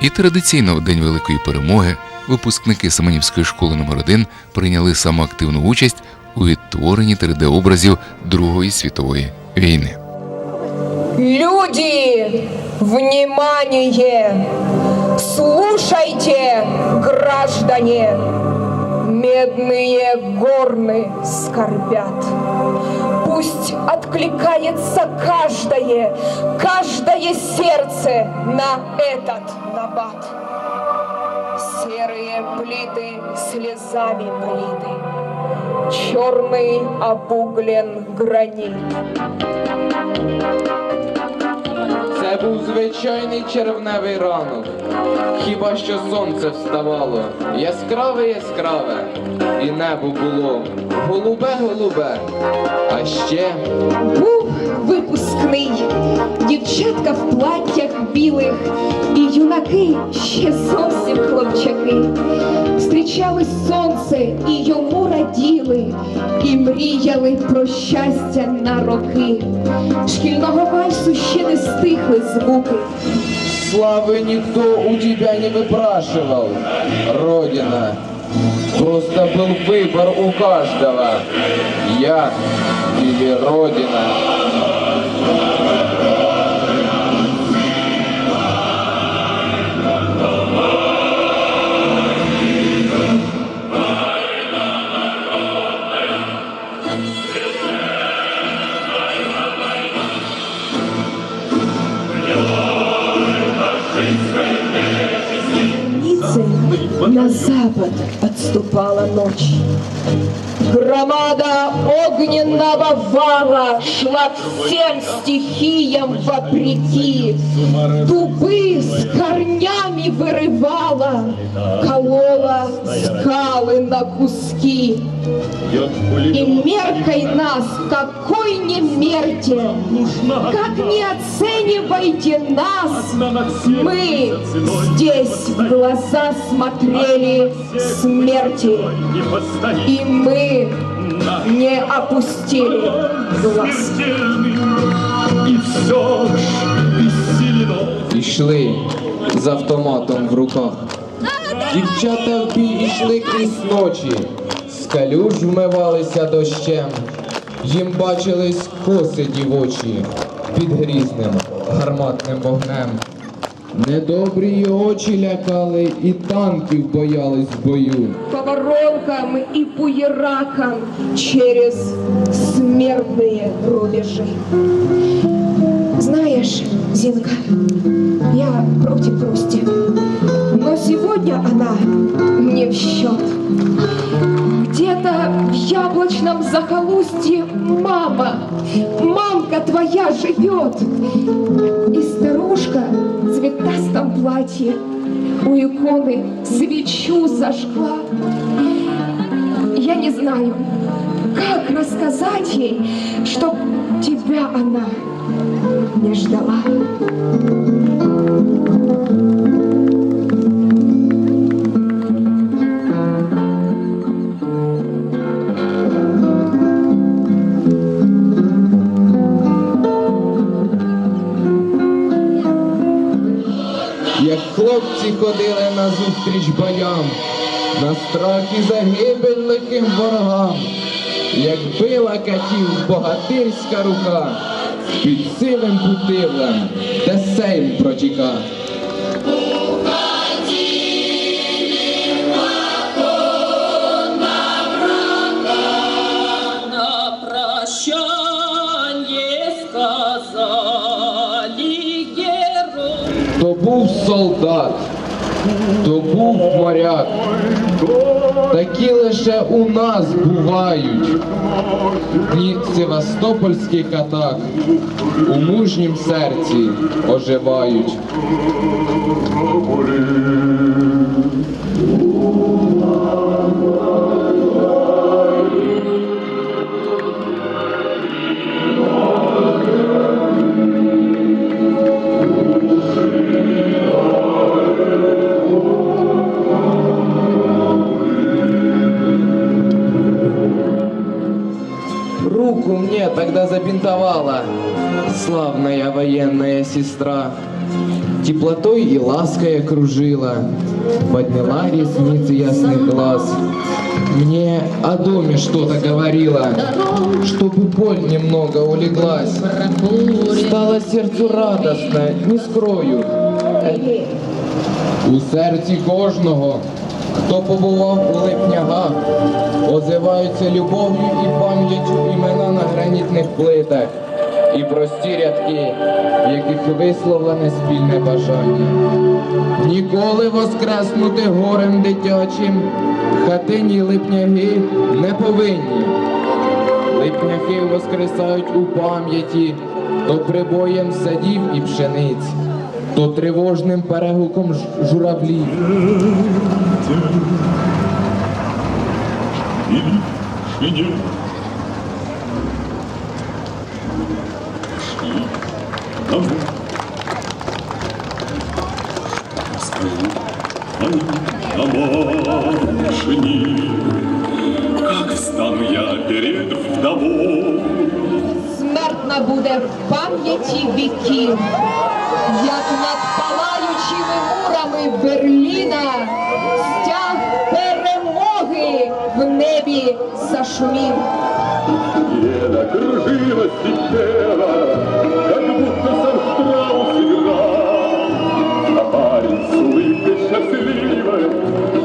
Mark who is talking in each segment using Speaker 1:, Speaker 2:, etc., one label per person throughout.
Speaker 1: І традиційно в день великої перемоги випускники Семенівської школи номер 1 прийняли самоактивну участь у відтворенні 3D-образів Другої світової війни.
Speaker 2: Люди, внимание! Слушайте, граждане! Медные горны скорбят. Пусть откликается каждое, каждое сердце на этот набат. Серые плиты слезами политы, черный обуглен гранит.
Speaker 3: Це був звичайний червневий ранок. Хіба що сонце вставало, яскраве яскраве, і небо було голубе-голубе. А ще
Speaker 2: Був випускний, дівчатка в платтях білих, і юнаки ще зовсім хлопчаки. Зустрічали сонце і йому раділи, і мріяли про щастя на роки. Шкільного вальсу ще не стихли звуки.
Speaker 3: славы никто у тебя не выпрашивал, Родина. Просто был выбор у каждого. Я или Родина.
Speaker 2: На запад отступала ночь. Громада огненного вала шла всем стихиям вопреки. Дубы с корнями вырывала, колола скалы на куски. И меркой нас, какой не мерьте, как не оценивайте нас, мы здесь в глаза смотрели смерти, и мы не опустили глаз.
Speaker 4: І все ж безсилено
Speaker 3: Ішли з автоматом в руках. Дівчата в бій ішли крізь ночі, з калюж вмивалися дощем. Їм бачились коси дівочі під грізним гарматним вогнем. Недобрі очі лякали і танків боялись в бою.
Speaker 2: По воронкам и буеракам через смертные рубежи. Знаешь, Зинка, я против грусти, но сегодня она не в счет. Где-то в яблочном захолустье мама, мамка твоя живет. И старушка в цветастом платье у иконы свечу зажгла. Я не знаю, как рассказать ей, чтоб тебя она не ждала.
Speaker 3: Як хлопці ходили на зустріч боям, на страх і загибель лихим ворогам, як била катів богатирська рука, під сивим путивлем, де сейм протіка.
Speaker 5: на прощание сказали.
Speaker 3: То був солдат, то був моряк. Такі лише у нас бувають. Дні севастопольських атак у мужнім серці оживають. Руку мне тогда забинтовала славная военная сестра. Теплотой и лаской окружила, подняла ресницы ясный глаз. Мне о доме что-то говорила, чтобы боль немного улеглась. Стало сердцу радостно, не скрою. У серці кожного, хто побував у липнягах, озиваються любов'ю і пам'яттю імена на гранітних плитах. І прості рядки, в яких висловлене спільне бажання. Ніколи воскреснути горем дитячим, хатині липняги не повинні. Липняки воскресають у пам'яті, то прибоєм садів і пшениць, то тривожним перегуком журавлів.
Speaker 4: Как встану я перед вдовой.
Speaker 2: Смертна буде в пам'яті віків, як над палаючими мурами Берліна стяг перемоги в небі зашумів.
Speaker 4: Лена кружилась и пела, как будто сам Штраус играл. А парень с улыбкой счастливой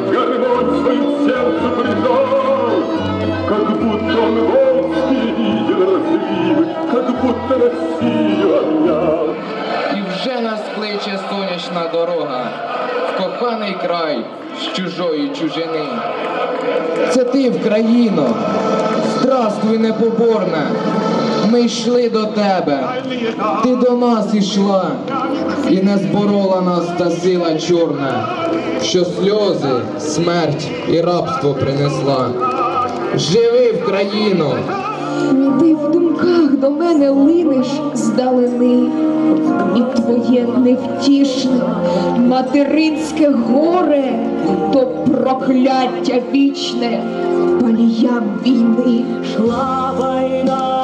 Speaker 3: в коханий край з чужої чужини. Це ти в країно, здравствуй, непоборна. Ми йшли до тебе, ти до нас ішла, і не зборола нас та сила чорна, що сльози, смерть і рабство принесла. Живи в країну!
Speaker 2: Ти в думках до мене линеш здалени, і твоє невтішне материнське горе, то прокляття вічне. Паліям війни.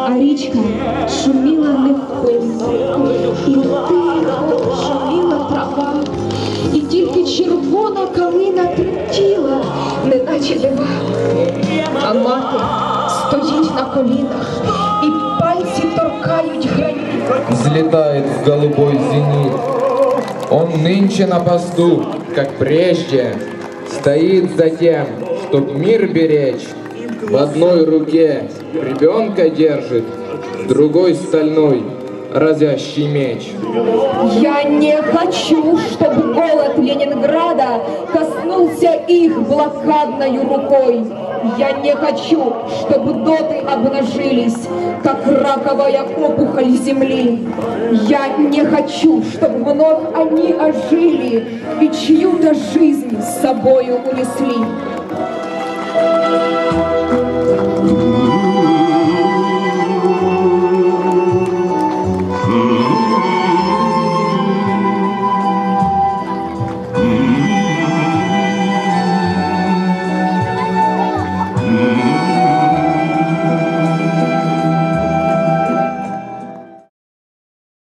Speaker 2: А річка шуміла невпинно, і тихо шуміла трава, і тільки червона калина тремтіла, неначе дива. А мати колінах, і пальці торкають граніт.
Speaker 3: взлетает в голубой зенит. Он нынче на посту, как прежде, стоит за тем, чтоб мир беречь. В одной руке ребенка держит, в другой стальной разящий меч.
Speaker 2: Я не хочу, чтобы голод Ленинграда коснулся их блокадной рукой. Я не хочу, чтобы доты обнажились, как раковая опухоль земли. Я не хочу, чтобы вновь они ожили и чью-то жизнь с собою унесли.